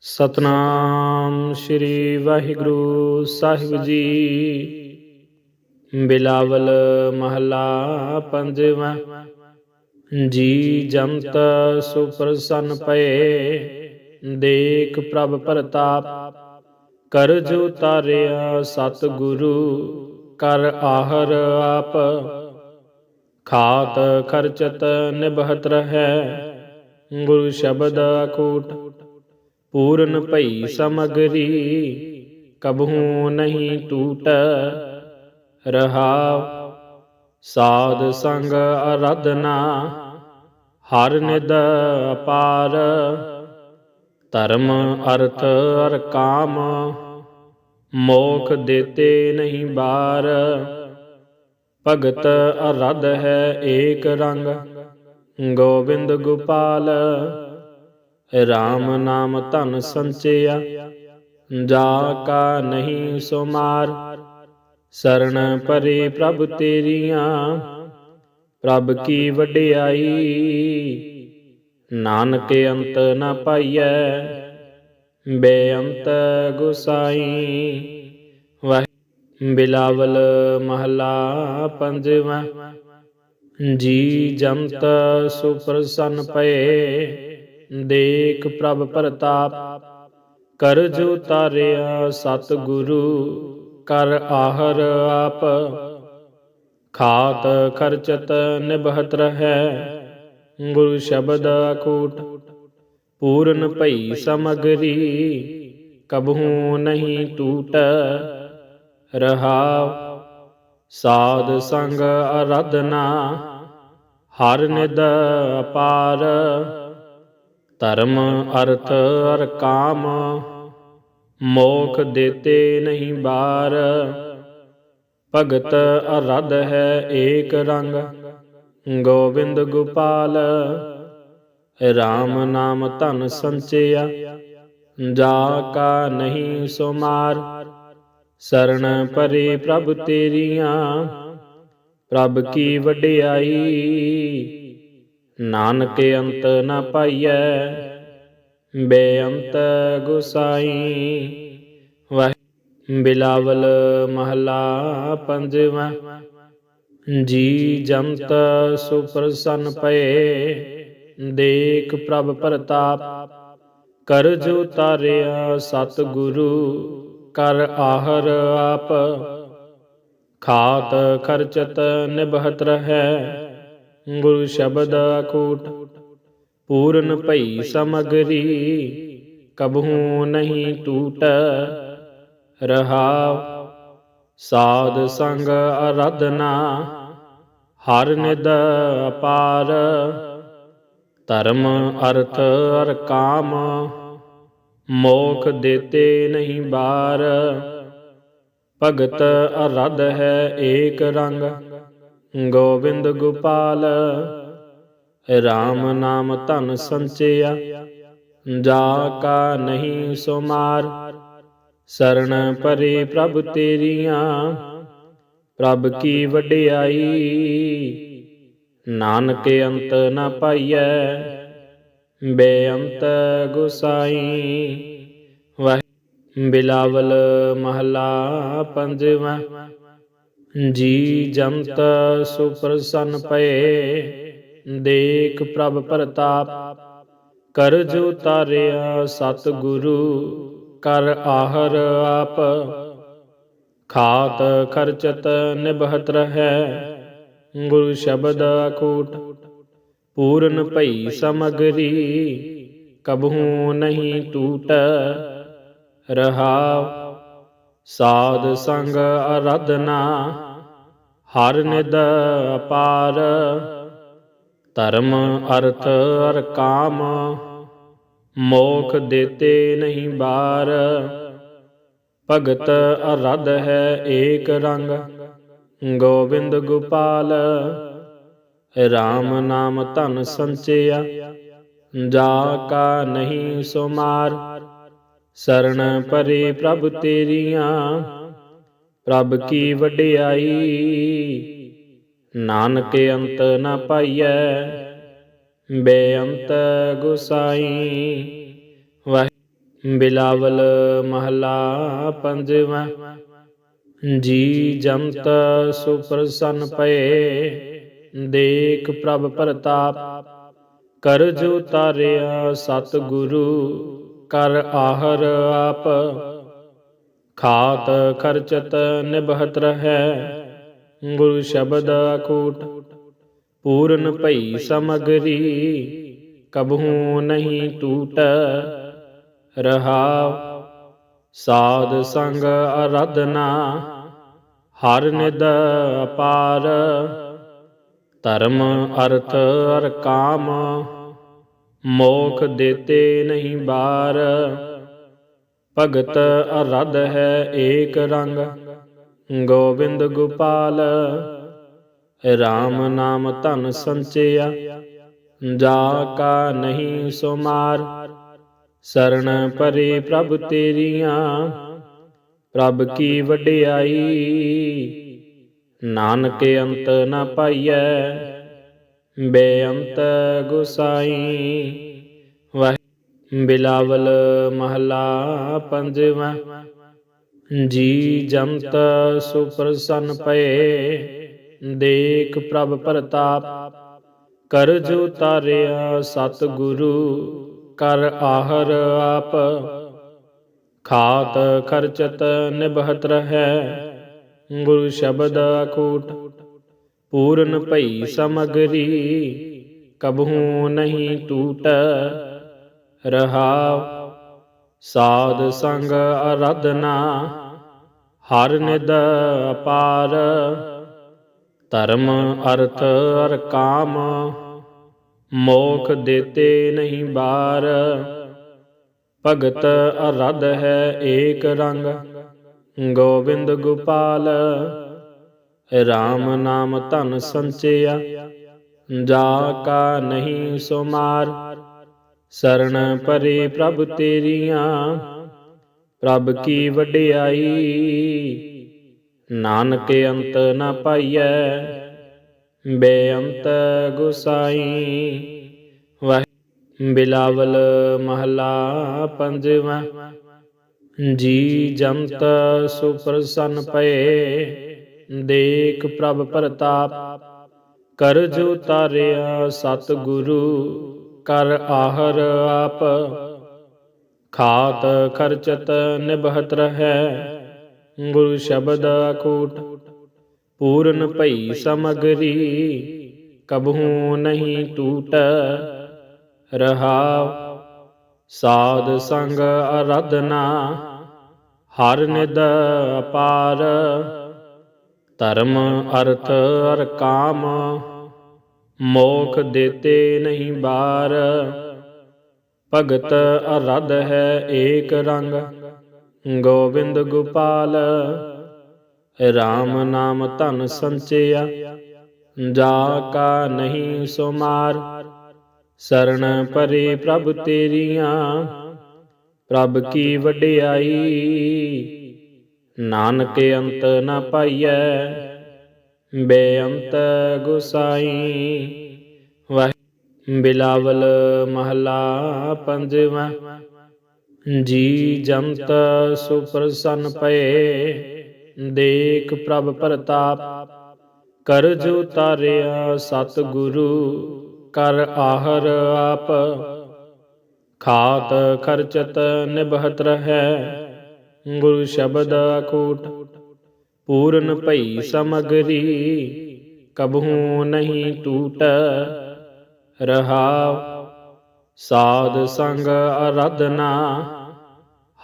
ਸਤਨਾਮ ਸ੍ਰੀ ਵਾਹਿਗੁਰੂ ਸਾਹਿਬ ਜੀ। ਬਿਲਾਵਲ ਮਹੱਲਾ ਪੰਜਵਾਂ। ਜੀ ਜੰਤ ਸੁਪਰਸੰਨ ਪਏ। ਦੇਖ ਪ੍ਰਭ ਪ੍ਰਤਾਪ। ਕਰਜ ਤਾਰਿਆ ਸਤ ਗੁਰੂ ਕਰ ਆਹਰ ਆਪ। ਖਾਤ ਖਰਚਤ ਨਿਭਤ ਰਹੈ। ਗੁਰੂ ਸ਼ਬਦ ਅਕੂਟ ਪੂਰਨ ਭਈ ਸਮਗਰੀ, ਕਬਹੂ ਨਹੀਂ ਟੂਟ। ਰਹਾਉ ਸਾਧ ਸੰਗ ਅਰਧਨਾ, ਹਰ ਨਿਦ ਅਪਾਰ। ਧਰਮ, ਅਰਥ ਅਰ ਕਾਮ, ਮੋਖ ਦੇਤੇ ਨਹੀਂ ਬਾਰ। ਭਗਤ ਅਰਧ ਹੈ ਏਕ ਰੰਗ, ਗੋਬਿੰਦ ਗੋਪਾਲ RAM ਨਾਮ ਧਨ ਸੰਚਿਆ, ਜਾ ਕਾ ਨਹੀਂ ਸੁਮਾਰ। ਸਰਣ ਪਰੇ ਪ੍ਰਭ ਤੇਰੀਆਂ, ਪ੍ਰਭ ਕੀ ਵਡਿਆਈ। ਨਾਨਕ ਅੰਤ ਨ ਪਾਈਐ, ਬੇਅੰਤ ਗੁਸਾਈ। ਵਾਹਿ ਬਿਲਾਵਲ ਮਹਲਾ ਪੰਜਵਾਂ, ਜੀ ਜੰਤ ਸੁਪਰਸੰਨ ਪਏ। ਦੇਖ ਪ੍ਰਭ ਪ੍ਰਤਾਪ ਕਰਜ ਉਤਾਰਿਆ ਸਤ ਗੁਰੂ ਕਰ ਆਹਰ ਆਪ। ਖਾਤ ਖਰਚਤ ਨਿਭਤ ਰਹੈ, ਗੁਰੂ ਸ਼ਬਦ ਅਕੂਟ ਪੂਰਨ ਭਈ ਸਮਗਰੀ ਕਬਹੂ ਨਹੀਂ ਟੂਟ, ਰਹਾਉ। ਸਾਧ ਸੰਗ ਅਰਾਧਨਾ, ਹਰ ਨਿਦ ਅਪਾਰ। ਧਰਮ ਅਰਥ ਅਰ ਕਾਮ, ਮੋਖ ਦੇਤੇ ਨਹੀਂ ਬਾਰ। ਭਗਤ ਅਰਧ ਹੈ ਏਕ ਰੰਗ, ਗੋਬਿੰਦ ਗੋਪਾਲ। RAM ਨਾਮ ਧਨ ਸੰਚਿਆ, ਜਾ ਕਾ ਨਹੀਂ ਸੁਮਾਰ। ਸਰਣ ਪਰੇ ਪ੍ਰਭ ਤੇਰੀਆਂ, ਪ੍ਰਭ ਕੀ ਵਡਿਆਈ। ਨਾਨਕ ਅੰਤ ਨ ਪਾਈਐ, ਬੇਅੰਤ ਗੁਸਾਈ। ਵਾਹਿ ਬਿਲਾਵਲ ਮਹਲਾ ਪੰਜਵਾਂ, ਜੀ ਜੰਤ ਸੁਪਰਸੰਨ ਪਏ, ਦੇਖ ਪ੍ਰਭ ਪ੍ਰਤਾਪ, ਕਰਜ ਉਤਾਰਿਆ ਸਤ ਗੁਰੂ ਕਰ ਆਹਰ ਆਪ। ਖਾਤ ਖਰਚਤ ਨਿਭਤ ਰਹੈ ਗੁਰੂ ਸ਼ਬਦ ਅਕੂਟ ਪੂਰਨ ਭਈ ਸਮਗਰੀ, ਕਬਹੂ ਨਹੀਂ ਟੂਟ, ਰਹਾਉ ਸਾਧ ਸੰਗ ਅਰਧਨਾ, ਹਰ ਨਿਦ ਅਪਾਰ, ਧਰਮ ਅਰਥ ਅਰ ਕਾਮ, ਮੋਖ ਦੇਤੇ ਨਹੀਂ ਬਾਰ, ਭਗਤ ਅਰਧ ਹੈ ਏਕ ਰੰਗ। ਗੋਬਿੰਦ ਗੋਪਾਲ RAM ਨਾਮ ਧਨ ਸੰਚਿਆ, ਜਾ ਕਾ ਨਹੀਂ ਸੁਮਾਰ ਸਰਣ ਪਰੇ ਪ੍ਰਭ ਤੇਰੀਆਂ, ਪ੍ਰਭ ਕੀ ਵਡਿਆਈ, ਨਾਨਕ ਅੰਤ ਨ ਪਾਈਐ, ਬੇਅੰਤ ਗੁਸਾਈ, ਵਾਹਿ ਬਿਲਾਵਲ ਮਹਲਾ ਪੰਜਵਾਂ। ਜੀ ਜੰਤ ਸੁਪਰਸੰਨ ਪਏ, ਦੇਖ ਪ੍ਰਭ ਪ੍ਰਤਾਪ, ਕਰਜ ਉਤਾਰਿਆ ਸਤ ਗੁਰੂ ਕਰ ਆਹਰ ਆਪ। ਖਾਤ ਖਰਚਤ ਨਿਭਤ ਰਹੈ, ਗੁਰੂ ਸ਼ਬਦ ਅਕੂਟ ਪੂਰਨ ਭਈ ਸਮਗਰੀ ਕਬਹੂ ਨਹੀਂ ਟੂਟ, ਰਹਾਉ, ਸਾਧ ਸੰਗ ਅਰਧਨਾ। ਹਰ ਨਿਦ ਅਪਾਰ, ਧਰਮ ਅਰਥ ਅਰ ਕਾਮ, ਮੋਖ ਦੇਤੇ ਨਹੀਂ ਬਾਰ। ਭਗਤ ਅਰਦ ਹੈ ਏਕ ਰੰਗ, ਗੋਬਿੰਦ ਗੋਪਾਲ RAM ਨਾਮ ਧਨ ਸੰਚਿਆ, ਜਾ ਕਾ ਨਹੀਂ ਸੁਮਾਰ। ਸਰਣ ਪਰੇ ਪ੍ਰਭ ਤੇਰੀਆਂ ਪ੍ਰਭ ਕੀ ਵਡਿਆਈ? ਨਾਨਕ ਅੰਤ ਨ ਪਾਈਐ ਬੇਅੰਤ ਗੁਸਾਈ। ਵਾਹਿ ਬਿਲਾਵਲ ਮਹਲਾ ਪੰਜਵਾਂ। ਜੀ ਜੰਤ ਸੁਪਰਸੰਨ ਪਏ ਦੇਖ ਪ੍ਰਭ ਪ੍ਰਤਾਪ। ਕਰਜ ਉਤਾਰਿਆ ਸਤ ਗੁਰੂ ਕਰ ਆਹਰ ਆਪ। ਖਾਤ ਖਰਚਤ ਨਿਭਤ ਰਹੈ। ਗੁਰੂ ਸ਼ਬਦ ਅਕੂਟ, ਪੂਰਨ ਭਈ ਸਮਗਰੀ। ਕਬਹੂ ਨਹੀਂ ਟੂਟ, ਰਹਾਉ ਸਾਧ ਸੰਗ ਅਰਾਧਨਾ। ਹਰ ਨਿਦ ਅਪਾਰ, ਧਰਮ ਅਰਥ ਅਰ ਕਾਮ। ਮੋਖ ਦੇਤੇ ਨਹੀਂ ਬਾਰ। ਭਗਤ ਅਰਧ ਹੈ ਏਕ ਰੰਗ। ਗੋਬਿੰਦ ਗੋਪਾਲ RAM ਨਾਮ ਧਨ ਸੰਚਿਆ, ਜਾ ਕਾ ਨਹੀਂ ਸੁਮਾਰ। ਸਰਣ ਪਰੇ ਪ੍ਰਭ ਤੇਰੀਆਂ, ਪ੍ਰਭ ਕੀ ਵਡਿਆਈ। ਨਾਨਕ ਅੰਤ ਨਾ ਪਾਈਐ, ਬੇਅੰਤ ਗੁਸਾਈ। ਬਿਲਾਵਲ ਮਹਲਾ ਪੰਜਵਾਂ। ਜੀ ਜੰਤ ਸੁਪਰਸੰਨ ਪਏ, ਦੇਖ ਪ੍ਰਭ ਪ੍ਰਤਾਪ ਕਰਜ ਤਾਰਿਆ ਸਤ ਗੁਰੂ ਕਰ ਆਹਰ ਆਪ। ਖਾਤ ਖਰਚਤ ਨਿਭਤ ਰਹੈ, ਗੁਰੂ ਸ਼ਬਦ ਅਕੂਟ ਪੂਰਨ ਭਈ ਸਮਗਰੀ ਕਬਹੂ ਨਹੀਂ ਟੂਟ। ਰਹਾਉ। ਸਾਧ ਸੰਗ ਅਰਧਨਾ, ਹਰ ਨਿਦ ਅਪਾਰ। ਧਰਮ ਅਰਥ ਅਰ ਕਾਮ, ਮੋਖ ਦੇਤੇ ਨਹੀਂ ਬਾਰ। ਭਗਤ ਅਰਦ ਹੈ ਏਕ ਰੰਗ, ਗੋਬਿੰਦ ਗੋਪਾਲ। RAM ਨਾਮ ਧਨ ਸੰਚਿਆ, ਜਾ ਕਾ ਨਹੀਂ ਸੋ ਸਰਣ ਪਰੇ ਪ੍ਰਭ ਤੇਰੀਆਂ, ਪ੍ਰਭ ਕੀ ਵਡਿਆਈ? ਨਾਨਕ ਅੰਤ ਨਾ ਪਾਈਐ, ਬੇਅੰਤ ਗੁਸਾਈ। ਵਾਹਿ ਬਿਲਾਵਲ ਮਹਲਾ ਪੰਜਵਾਂ, ਜੀ ਜੰਤ ਸੁਪਰਸੰਨ ਪਏ, ਦੇਖ ਪ੍ਰਭ ਪ੍ਰਤਾਪ, ਕਰਜ ਉਤਾਰਿਆ ਸਤ ਗੁਰੂ ਕਰ ਆਹਰ ਆਪ। ਖਾਤ ਖਰਚਤ ਨਿਭਤ ਰਹੈ। ਗੁਰੂ ਸ਼ਬਦ ਅਕੂਟ ਪੂਰਨ ਭਈ ਸਮਗਰੀ, ਕਬਹੂ ਨਹੀਂ ਟੂਟ। ਰਹਾਉ ਸਾਧ ਸੰਗ ਅਰਧਨਾ, ਹਰ ਨਿਦ ਅਪਾਰ। ਧਰਮ, ਅਰਥ, ਅਰ ਕਾਮ ਮੋਖ ਦੇਤੇ ਨਹੀਂ ਬਾਰ। ਭਗਤ ਅਰਧ ਹੈ ਏਕ ਰੰਗ। ਗੋਬਿੰਦ ਗੋਪਾਲ RAM ਨਾਮ ਧਨ ਸੰਚਿਆ। ਜਾ ਕਾ ਨਹੀਂ ਸੁਮਾਰ। ਸਰਣ ਪਰੇ ਪ੍ਰਭ ਤੇਰੀਆਂ, ਪ੍ਰਭ ਕੀ ਵਡਿਆਈ। ਨਾਨਕ ਅੰਤ ਨਾ ਪਾਈਐ, ਬੇਅੰਤ ਗੁਸਾਈ। ਬਿਲਾਵਲ ਮਹਲਾ ਪੰਜਵਾਂ। ਜੀ ਜਮਤ ਸੁਪਰਸੰਨ ਪਏ, ਦੇਖ ਪ੍ਰਭ ਪ੍ਰਤਾਪ, ਕਰਜ ਉਤਾਰਿਆ ਸਤ ਗੁਰੂ ਕਰ ਆਹਰ ਆਪ। ਖਾਤ ਖਰਚਤ ਨਿਭਤ ਰਹੈ, ਗੁਰੂ ਸ਼ਬਦ ਅਕੂਟ ਪੂਰਨ ਭਈ ਸਮਗਰੀ ਕਬਹੂ ਨਹੀਂ ਟੂਟ। ਰਹਾਉ। ਸਾਧ ਸੰਗ ਅਰਧਨਾ,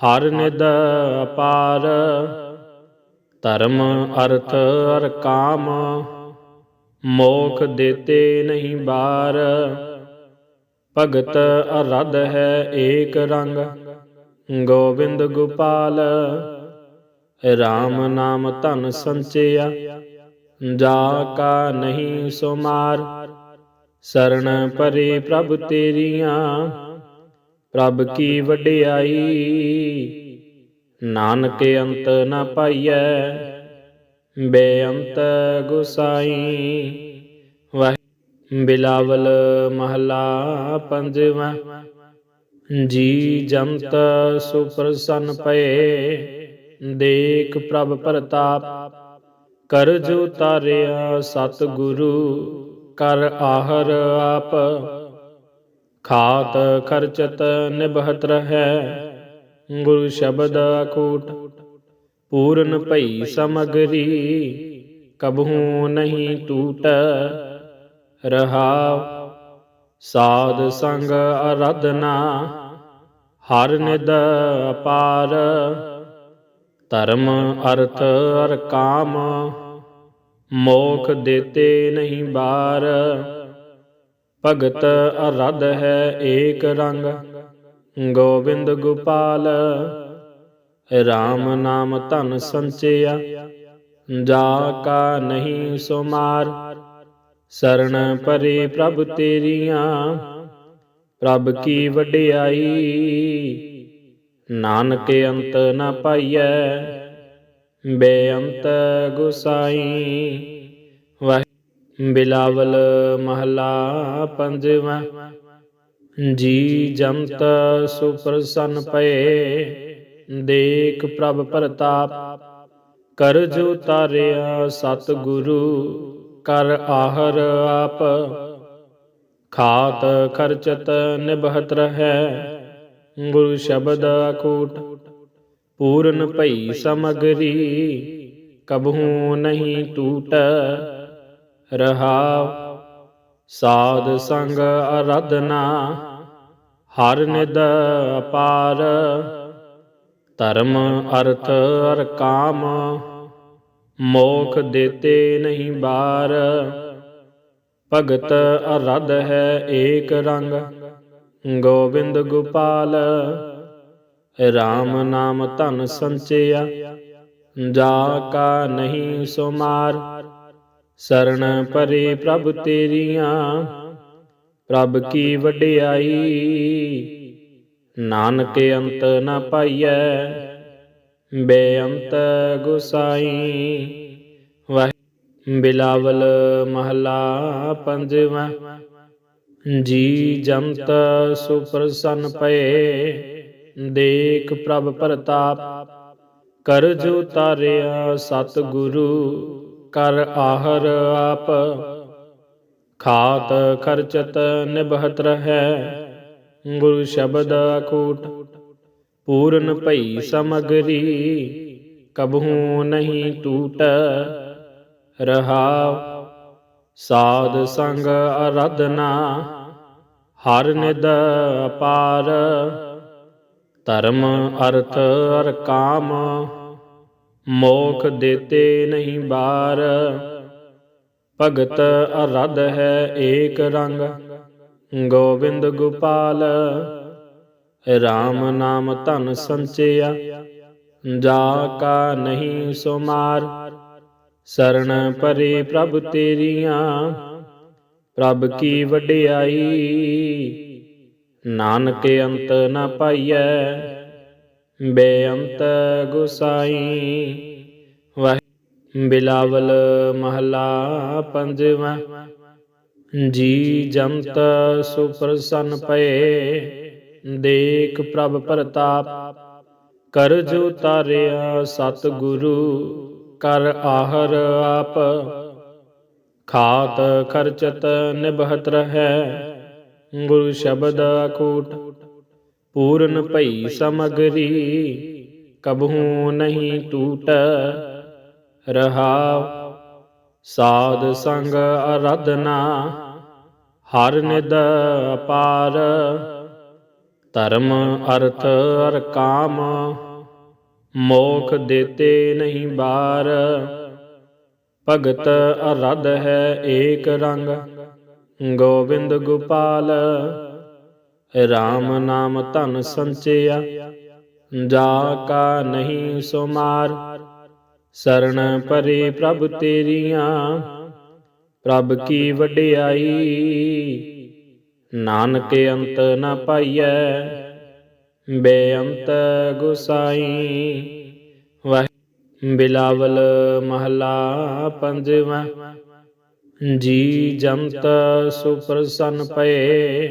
ਹਰ ਨਿਦ ਅਪਾਰ। ਧਰਮ ਅਰਥ ਅਰ ਕਾਮ, ਮੋਖ ਦੇਤੇ ਨਹੀਂ ਬਾਰ। ਭਗਤ ਅਰਧ ਹੈ ਏਕ ਰੰਗ, ਗੋਬਿੰਦ ਗੋਪਾਲ। RAM ਨਾਮ ਧਨ ਸੰਚਿਆ, ਜਾ ਕਾ ਨਹੀਂ ਸੋ ਸਰਣ ਪਰੇ ਪ੍ਰਭ ਤੇਰੀਆਂ, ਪ੍ਰਭ ਕੀ ਵਡਿਆਈ? ਨਾਨਕ ਅੰਤ ਨ ਪਾਈਐ, ਬੇਅੰਤ ਗੁਸਾਈ। ਵਾਹਿ ਬਿਲਾਵਲ ਮਹਲਾ ਪੰਜਵਾਂ, ਜੀ ਜੰਤ ਸੁਪਰਸੰਨ ਪਏ, ਦੇਖ ਪ੍ਰਭ ਪ੍ਰਤਾਪ, ਕਰਜ ਉਤਾਰਿਆ ਸਤ ਗੁਰੂ ਕਰ ਆਹਰ ਆਪ। ਖਾਤ ਖਰਚਤ ਨਿਭਤ ਰਹੈ। ਗੁਰੂ ਸ਼ਬਦ ਅਕੂਟ ਪੂਰਨ ਭਈ ਸਮਗਰੀ, ਕਬਹੂ ਨਹੀਂ ਟੂਟ। ਰਹਾਉ ਸਾਧ ਸੰਗ ਅਰਾਧਨਾ, ਹਰ ਨਿਦ ਅਪਾਰ। ਧਰਮ, ਅਰਥ, ਅਰ ਕਾਮ ਮੋਖ ਦੇਤੇ ਨਹੀਂ ਬਾਰ। ਭਗਤ ਅਰਧ ਹੈ ਏਕ ਰੰਗ। ਗੋਬਿੰਦ ਗੋਪਾਲ RAM ਨਾਮ ਧਨ ਸੰਚਿਆ। ਜਾ ਕਾ ਨਹੀਂ ਸੁਮਾਰ। ਸਰਣ ਪਰੇ ਪ੍ਰਭ ਤੇਰੀਆਂ, ਪ੍ਰਭ ਕੀ ਵਡਿਆਈ? ਨਾਨਕ ਅੰਤ ਨਾ ਪਾਈਐ। ਬੇਅੰਤ ਗੁਸਾਈ। ਵਾਹਿ ਬਿਲਾਵਲ ਮਹਲਾ ਪੰਜਵਾ। ਜੀ ਜੰਤ ਸੁਪਰਸੰਨ ਪਏ। ਦੇਖ ਪ੍ਰਭ ਪ੍ਰਤਾਪ। ਕਰਜ ਤਾਰਿਆ ਸਤ ਗੁਰੂ ਕਰ ਆਹਰ ਆਪ। ਖਾਤ ਖਰਚਤ ਨਿਭਤ ਰਹੈ। ਗੁਰੂ ਸ਼ਬਦ ਅਕੂਟ ਪੂਰਨ ਭਈ ਸਮਗਰੀ, ਕਬਹੂ ਨਹੀਂ ਟੂਟ। ਰਹਾਉ ਸਾਧ ਸੰਗ ਅਰਧਨਾ, ਹਰ ਨਿਦ ਅਪਾਰ। ਧਰਮ, ਅਰਥ ਅਰ ਕਾਮ, ਮੋਖ ਦੇਤੇ ਨਹੀਂ ਬਾਰ। ਭਗਤ ਅਰਧ ਹੈ ਏਕ ਰੰਗ, ਗੋਬਿੰਦ ਗੋਪਾਲ। RAM ਨਾਮ ਧਨ ਸੰਚਿਆ, ਜਾ ਕਾ ਨਹੀਂ ਸੋ ਸਰਣ ਪਰੇ ਪ੍ਰਭ ਤੇਰੀਆਂ, ਪ੍ਰਭ ਕੀ ਵਡਿਆਈ। ਨਾਨਕ ਅੰਤ ਨ ਪਾਈਐ, ਬੇਅੰਤ ਗੁਸਾਈ। ਵਾਹਿ ਬਿਲਾਵਲ ਮਹਲਾ ਪੰਜਵਾ, ਜੀ ਜੰਤ ਸੁਪਰਸੰਨ ਪਏ। ਦੇਖ ਪ੍ਰਭ ਪ੍ਰਤਾਪ ਕਰਜ ਉਤਾਰਿਆ ਸਤ ਗੁਰੂ ਕਰ ਆਹਰ ਆਪ। ਖਾਤ ਖਰਚਤ ਨਿਭਤ ਰਹੈ, ਗੁਰੂ ਸ਼ਬਦ ਅਕੂਟ ਪੂਰਨ ਭਈ ਸਮਗਰੀ ਕਬਹੂ ਨਹੀਂ ਟੂਟ, ਰਹਾਉ। ਸਾਧ ਸੰਗ ਅਰਾਧਨਾ, ਹਰ ਨਿਦ ਅਪਾਰ। ਧਰਮ ਅਰਥ ਅਰ ਕਾਮ, ਮੋਖ ਦੇਤੇ ਨਹੀਂ ਬਾਰ। ਭਗਤ ਅਰਧ ਹੈ ਏਕ ਰੰਗ, ਗੋਬਿੰਦ ਗੋਪਾਲ। RAM ਨਾਮ ਧਨ ਸੰਚਿਆ, ਜਾ ਕਾ ਨਹੀਂ ਸੁਮਾਰ। ਸਰਣ ਪਰੇ ਪ੍ਰਭ ਤੇਰੀਆਂ, ਪ੍ਰਭ ਕੀ ਵਡਿਆਈ। ਨਾਨਕ ਅੰਤ ਨ ਪਾਈਐ, ਬੇਅੰਤ ਗੁਸਾਈ। ਵਾਹਿ ਬਿਲਾਵਲ ਮਹਲਾ ਪੰਜਵਾ, ਜੀ ਜੰਤ ਸੁਪਰਸੰਨ ਪਏ, ਦੇਖ ਪ੍ਰਭ ਪ੍ਰਤਾਪ, ਕਰਜ ਉਤਾਰਿਆ ਸਤ ਗੁਰੂ ਕਰ ਆਹਰ ਆਪ। ਖਾਤ ਖਰਚਤ ਨਿਭਤ ਰਹੈ ਗੁਰੂ ਸ਼ਬਦ ਅਕੂਟ ਪੂਰਨ ਭਈ ਸਮਗਰੀ, ਕਬਹੂ ਨਹੀਂ ਟੂਟ, ਰਹਾਉ ਸਾਧ ਸੰਗ ਅਰਧਨਾ ਹਰ ਨਿਦ ਅਪਾਰ, ਧਰਮ ਅਰਥ ਅਰ ਕਾਮ, ਮੋਖ ਦੇਤੇ ਨਹੀਂ ਬਾਰ, ਭਗਤ ਅਰਧ ਹੈ ਏਕ ਰੰਗ। ਗੋਬਿੰਦ ਗੋਪਾਲ RAM ਨਾਮ ਧਨ ਸੰਚਿਆ, ਜਾ ਕਾ ਨਹੀਂ ਸੁਮਾਰ ਸਰਣ ਪਰੇ ਪ੍ਰਭ ਤੇਰੀਆਂ, ਪ੍ਰਭ ਕੀ ਵਡਿਆਈ, ਨਾਨਕ ਅੰਤ ਨ ਪਾਈਐ, ਬੇਅੰਤ ਗੁਸਾਈ, ਵਾਹਿ ਬਿਲਾਵਲ ਮਹਲਾ ਪੰਜਵਾਂ। ਜੀ ਜੰਤ ਸੁਪਰਸੰਨ ਪਏ,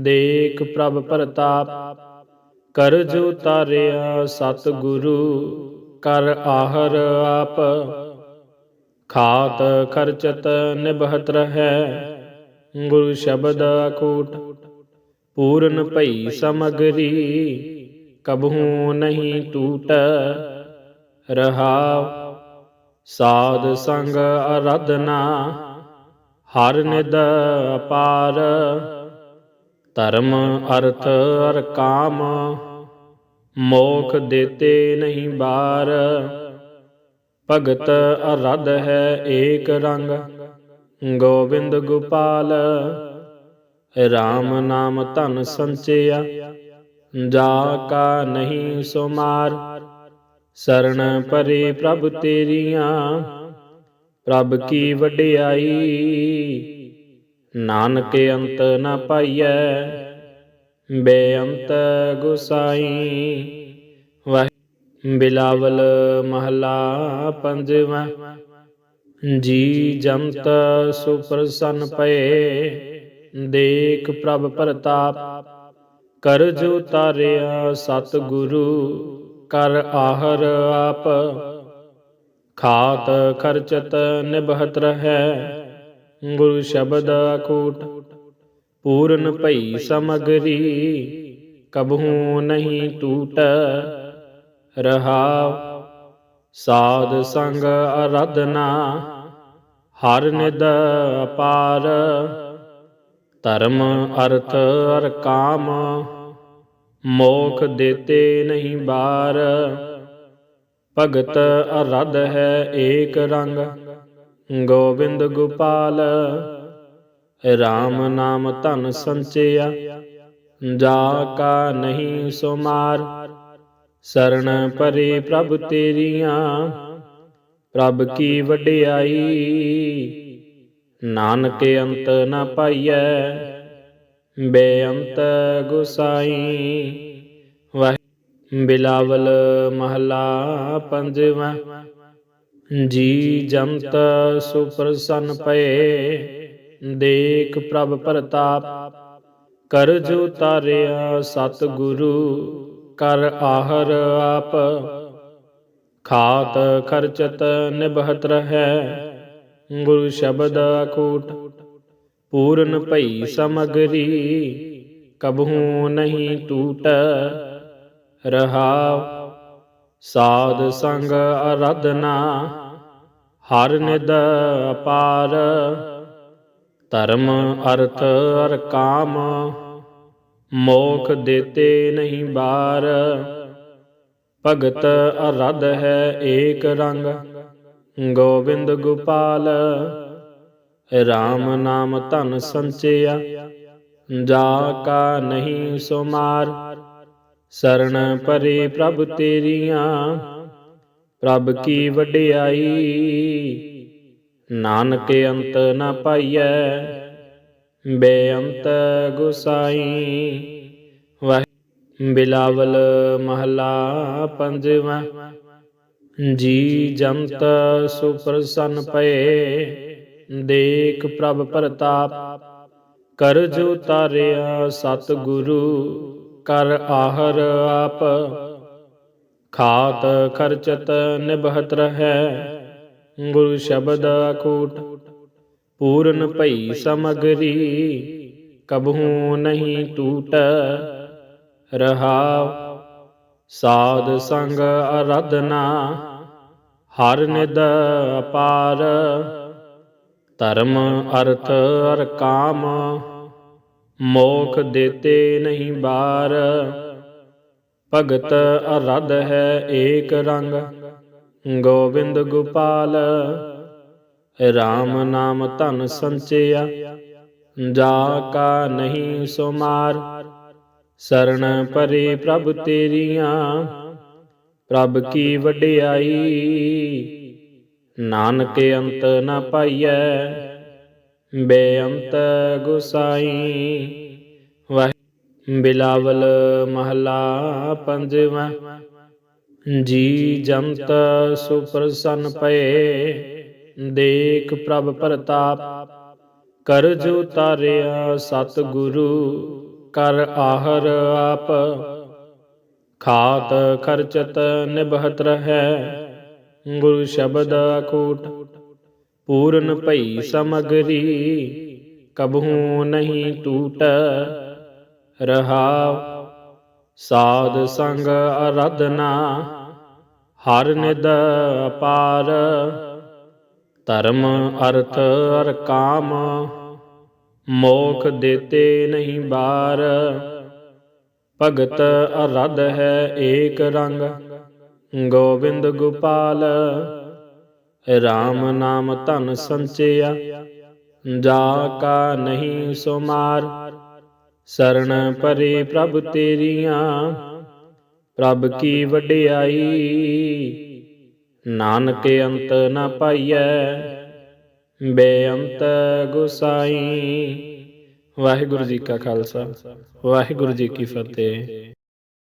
ਦੇਖ ਪ੍ਰਭ ਪ੍ਰਤਾਪ, ਕਰਜ ਤਾਰਿਆ ਸਤ ਗੁਰੂ ਕਰ ਆਹਰ ਆਪ। ਖਾਤ ਖਰਚਤ ਨਿਭਤ ਰਹੈ, ਗੁਰੂ ਸ਼ਬਦ ਅਕੂਟ ਪੂਰਨ ਭਈ ਸਮਗਰੀ, ਕਬਹੂ ਨਹੀਂ ਟੂਟ, ਰਹਾਉ ਸਾਧ ਸੰਗ ਅਰਧਨਾ, ਹਰ ਨਿਦ ਅਪਾਰ। ਧਰਮ, ਅਰਥ ਅਰ ਕਾਮ, ਮੋਖ ਦੇਤੇ ਨਹੀਂ ਬਾਰ। ਭਗਤ ਅਰਦ ਹੈ ਏਕ ਰੰਗ, ਗੋਬਿੰਦ ਗੋਪਾਲ। RAM ਨਾਮ ਧਨ ਸੰਚਿਆ, ਜਾ ਕਾ ਨਹੀਂ ਸੁਮਾਰ। ਸਰਣ ਪਰੇ ਪ੍ਰਭ ਤੇਰੀਆਂ, ਪ੍ਰਭ ਕੀ ਵਡਿਆਈ? ਨਾਨਕ ਅੰਤ ਨ ਪਾਈਐ, ਬੇਅੰਤ ਗੁਸਾਈ। ਵਾਹਿ ਬਿਲਾਵਲ ਮਹਲਾ ਪੰਜਵਾਂ, ਜੀ ਜੰਤ ਸੁਪਰਸਨ ਪਏ, ਦੇਖ ਪ੍ਰਭ ਪ੍ਰਤਾਪ, ਕਰਜ ਉਤਾਰਿਆ ਸਤ ਗੁਰੂ ਕਰ ਆਹਰ ਆਪ। ਖਾਤ ਖਰਚਤ ਨਿਭਤ ਰਹੈ। ਗੁਰੂ ਸ਼ਬਦ ਅਕੂਟ ਪੂਰਨ ਭਈ ਸਮਗਰੀ। ਕਬਹੂ ਨਹੀਂ ਟੂਟ ਰਹਾਉ। ਸਾਧ ਸੰਗ ਅਰਾਧਨਾ ਹਰ ਨਿਦ ਅਪਾਰ। ਧਰਮ ਅਰਥ ਅਰ ਕਾਮ ਮੋਖ ਦੇਤੇ ਨਹੀਂ ਬਾਰ। ਭਗਤ ਅਰਧ ਹੈ ਏਕ ਰੰਗ। ਗੋਬਿੰਦ ਗੋਪਾਲ RAM ਨਾਮ ਧਨ ਸੰਚਿਆ। ਜਾ ਕਾ ਨਹੀਂ ਸੁਮਾਰ। ਸਰਣ ਪਰੇ ਪ੍ਰਭ ਤੇਰੀਆਂ, ਪ੍ਰਭ ਕੀ ਵਡਿਆਈ। ਨਾਨਕ ਅੰਤ ਨਾ ਪਾਈਐ। ਬੇਅੰਤ ਗੁਸਾਈ। ਵਾਹਿ ਬਿਲਾਵਲ ਮਹਲਾ ਪੰਜਵਾਂ। ਜੀ ਜੰਤ ਸੁਪਰਸਨ ਪਏ। ਦੇਖ ਪ੍ਰਭ ਪ੍ਰਤਾਪ। ਕਰਜ ਤਾਰਿਆ ਸਤ ਗੁਰੂ ਕਰ ਆਹਰ ਆਪ। ਖਾਤ ਖਰਚਤ ਨਿਭਤ ਰਹੈ। ਗੁਰੂ ਸ਼ਬਦ ਅਕੂਟ ਪੂਰਨ ਭਈ ਸਮਗਰੀ ਕਬਹੂ ਨਹੀਂ ਟੂਟ। ਰਹਾਉ ਸਾਧ ਸੰਗ ਅਰਧਨਾ, ਹਰ ਨਿਦ ਅਪਾਰ। ਧਰਮ, ਅਰਥ ਅਰ ਕਾਮ, ਮੋਖ ਦੇਤੇ ਨਹੀਂ ਬਾਰ। ਭਗਤ ਅਰਦ ਹੈ ਏਕ ਰੰਗ, ਗੋਬਿੰਦ ਗੋਪਾਲ RAM ਨਾਮ ਧਨ ਸੰਚਿਆ, ਜਾ ਕਾ ਨਹੀਂ ਸੁਮਾਰ। ਸਰਣ ਪਰੇ ਪ੍ਰਭ ਤੇਰੀਆਂ, ਪ੍ਰਭ ਕੀ ਵਡਿਆਈ। ਨਾਨਕ ਅੰਤ ਨਾ ਪਾਈਐ, ਬੇਅੰਤ ਗੁਸਾਈ। ਵਾਹਿ ਬਿਲਾਵਲ ਮਹਲਾ ਪੰਜਵਾਂ, ਜੀ ਜੰਤ ਸੁਪਰਸਨ ਪਏ। ਦੇਖ ਪ੍ਰਭ ਪ੍ਰਤਾਪ ਕਰਜ ਉਤਾਰਿਆ ਸਤ ਗੁਰੂ ਕਰ ਆਹਰ ਆਪ। ਖਾਤ ਖਰਚਤ ਨਿਭਤ ਰਹੈ, ਗੁਰੂ ਸ਼ਬਦ ਅਕੂਟ ਪੂਰਨ ਭਈ ਸਮਗਰੀ ਕਬਹੂ ਨਹੀਂ ਟੂਟ, ਰਹਾਉ। ਸਾਧ ਸੰਗ ਅਰਾਧਨਾ, ਹਰ ਨਿਦ ਅਪਾਰ। ਧਰਮ ਅਰਥ ਅਰ ਕਾਮ, ਮੋਖ ਦੇਤੇ ਨਹੀਂ ਬਾਰ। ਭਗਤ ਅਰਧ ਹੈ ਏਕ ਰੰਗ, ਗੋਬਿੰਦ ਗੋਪਾਲ। RAM ਨਾਮ ਧਨ ਸੰਚਿਆ, ਜਾ ਕਾ ਨਹੀਂ ਸੁਮਾਰ। ਸਰਣ ਪਰੇ ਪ੍ਰਭ ਤੇਰੀਆਂ, ਪ੍ਰਭ ਕੀ ਵਡਿਆਈ। ਨਾਨਕ ਅੰਤ ਨ ਪਾਈਐ, ਬੇਅੰਤ ਗੁਸਾਈ। ਵਾਹਿ ਬਿਲਾਵਲ ਮਹਲਾ ਪੰਜਵਾਂ, ਜੀ ਜੰਤ ਸੁਪਰਸਨ ਪਏ, ਦੇਖ ਪ੍ਰਭ ਪ੍ਰਤਾਪ ਕਰਜ ਉਤਾਰਿਆ ਸਤ ਗੁਰੂ ਕਰ ਆਹਰ ਆਪ। ਖਾਤ ਖਰਚਤ ਨਿਭਤ ਰਹੈ ਗੁਰੂ ਸ਼ਬਦ ਅਕੂਟ ਪੂਰਨ ਭਈ ਸਮਗਰੀ, ਕਬਹੂ ਨਹੀਂ ਟੂਟ। ਰਹਾਉ ਸਾਧ ਸੰਗ ਅਰਧਨਾ, ਹਰ ਨਿਦ ਅਪਾਰ। ਧਰਮ, ਅਰਥ ਅਰ ਕਾਮ, ਮੋਖ ਦੇਤੇ ਨਹੀਂ ਬਾਰ। ਭਗਤ ਅਰਧ ਹੈ ਏਕ ਰੰਗ। ਗੋਬਿੰਦ ਗੋਪਾਲ RAM ਨਾਮ ਧਨ ਸੰਚਿਆ, ਜਾ ਕਾ ਨਹੀਂ ਸੁਮਾਰ ਸਰਣ ਪਰੇ ਪ੍ਰਭ ਤੇਰੀਆਂ, ਪ੍ਰਭ ਕੀ ਵਡਿਆਈ, ਨਾਨਕ ਅੰਤ ਨ ਪਾਈਐ, ਬੇਅੰਤ ਗੁਸਾਈ। ਵਾਹਿਗੁਰੂ ਜੀ ਕਾ ਖਾਲਸਾ, ਵਾਹਿਗੁਰੂ ਜੀ ਕੀ ਫਤਿਹ।